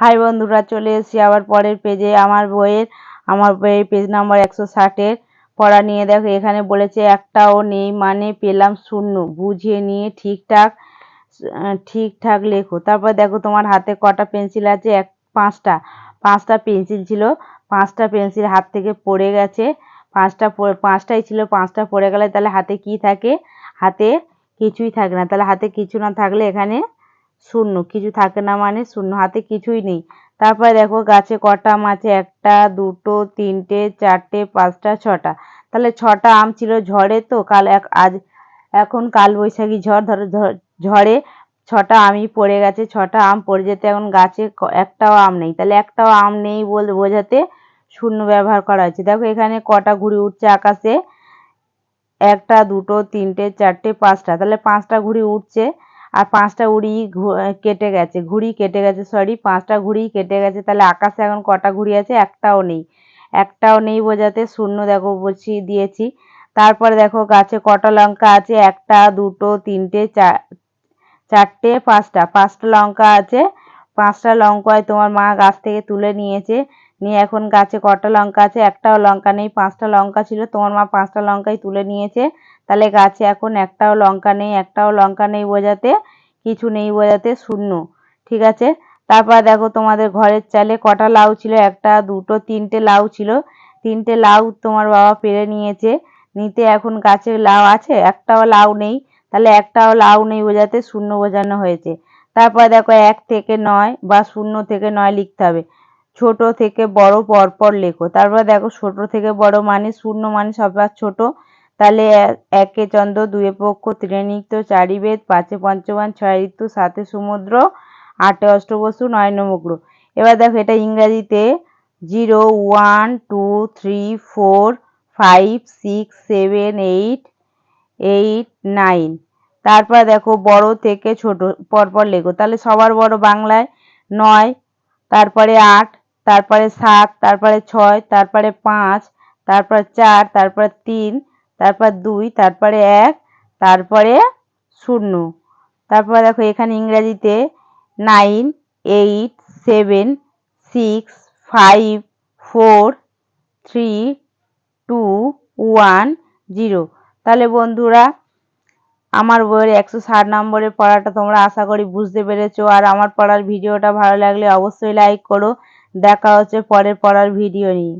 High বন্ধুরা, চলে এসেছি আবার পরের পেজে আমার বইয়ের আমার বইয়ের পেজ নাম্বার একশো ষাটের পড়া নিয়ে দেখো, এখানে বলেছে, একটাও নেই মানে পেলাম শূন্য। বুঝিয়ে নিয়ে ঠিকঠাক ঠিকঠাক লেখো। তারপর দেখো, তোমার হাতে কটা পেন্সিল আছে? এক, পাঁচটা। পাঁচটা পেন্সিল ছিল। পাঁচটা পেন্সিল হাত থেকে পড়ে গেছে। পাঁচটা পাঁচটাই ছিল, পাঁচটা পড়ে গেলে তাহলে হাতে কি থাকে? হাতে কিছুই থাকে না। তাহলে হাতে কিছু না থাকলে এখানে শূন্য, কিছু থাকে না মানে শূন্য, হাতে কিছুই নেই। তারপরে দেখো গাছে কটা আম আছে? একটা, দুটো, তিনটে, চারটে, পাঁচটা, ছটা। তাহলে ছটা আম ছিল ঝড়ে তো? কাল এক, আজ, এখন কাল বৈশাখী ঝড়, ধরো ঝড়ে ছটা আমই পড়ে গেছে, ছটা আম পড়ে যেতে এখন গাছে একটাও আম নেই। তাহলে একটাও আম নেই বল, বোঝাতে শূন্য ব্যবহার করা হয়েছে। দেখো এখানে কটা ঘুড়ি উঠছে আকাশে? একটা, দুটো, তিনটে, চারটে, পাঁচটা। তাহলে পাঁচটা ঘুড়ি উঠছে। আর পাঁচটা উড়ি কেটে গেছে, ঘুড়ি কেটে গেছে সরি পাঁচটা ঘুড়ি কেটে গেছে, তাহলে আকাশে এখন কটা ঘুড়ি আছে? একটাও নেই। একটাও নেই বোঝাতে, শূন্য দেখো বলছি, দিয়েছি। তারপরে দেখো গাছে কটা লঙ্কা আছে? একটা, দুটো, তিনটে চার চারটে, পাঁচটা। পাঁচটা লঙ্কা আছে। পাঁচটা লঙ্কায় তোমার মা গাছ থেকে তুলে নিয়েছে। নিয়ে এখন গাছে কটা লঙ্কা আছে? একটাও লঙ্কা নেই, পাঁচটা লঙ্কা ছিল। তোমার মা পাঁচটা লঙ্কাই তুলে নিয়েছে। তাহলে গাছে এখন একটাও লঙ্কা নেই, একটাও লঙ্কা নেই বোঝাতে, কিছু নেই বোঝাতে শূন্য, ঠিক আছে? তারপর দেখো তোমাদের ঘরের চালে কটা লাউ ছিল? একটা, দুটো, তিনটে লাউ ছিল। তিনটে লাউ তোমার বাবা পেরে নিয়েছে। নিতে এখন গাছে লাউ আছে? একটাও লাউ নেই। তাহলে একটাও লাউ নেই বোঝাতে শূন্য বোঝানো হয়েছে। তারপর দেখো এক থেকে নয় বা শূন্য থেকে নয় লিখতে হবে। ছোট থেকে বড় পরপর লেখো। তারপর দেখো ছোট থেকে বড় মানে শূন্য মানে সবার ছোট। তাহলে একে চন্দ্র, দুয়ে পক্ষ তিনে নিত্য চারি বেদ, পাঁচে পঞ্চবান, ছয় ঋতু, সাতে সমুদ্র, আটে অষ্টবসু, নয় নমগ্র এবার দেখো এটা ইংরাজিতে zero, one, two, three, four, five, six, seven, eight eight, nine. তারপর দেখো বড় থেকে ছোট, পরপর লেখো। তাহলে সবার বড় বাংলায় নয়, তারপরে আট, তারপরে সাত, তারপরে ছয়, তারপরে পাঁচ, তারপর চার, তারপর তিন তারপর দুই, তারপরে এক, তারপরে শূন্য। তারপর দেখো এখানে ইংরাজিতে nine, eight, seven, six, five, four, three, two, one, zero. তাহলে বন্ধুরা, আমার বইয়ের একশো ষাট নম্বরের পড়াটা তোমরা আশা করি বুঝতে পেরেছ। আর আমার পড়ার ভিডিওটা ভালো লাগলে অবশ্যই লাইক করো। দেখা হচ্ছে পরের পড়ার ভিডিও নিয়ে।